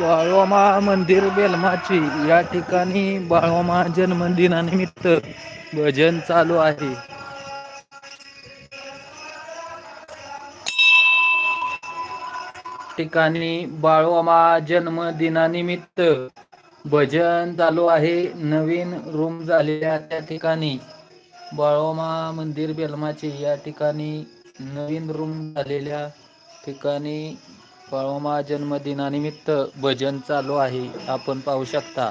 बाळोमा मंदिर बेलमाची. या ठिकाणी बाळोमा जन्मदिनानिमित्त भजन चालू आहे. ठिकाणी बाळोमा जन्मदिनानिमित्त भजन चालू आहे. नवीन रूम झालेल्या त्या ठिकाणी. बाळोमा मंदिर बेलमाचे या ठिकाणी नवीन रूम झालेल्या ठिकाणी बाळोमा जन्मदिनानिमित्त भजन चालू आहे. आपण पाहू शकता.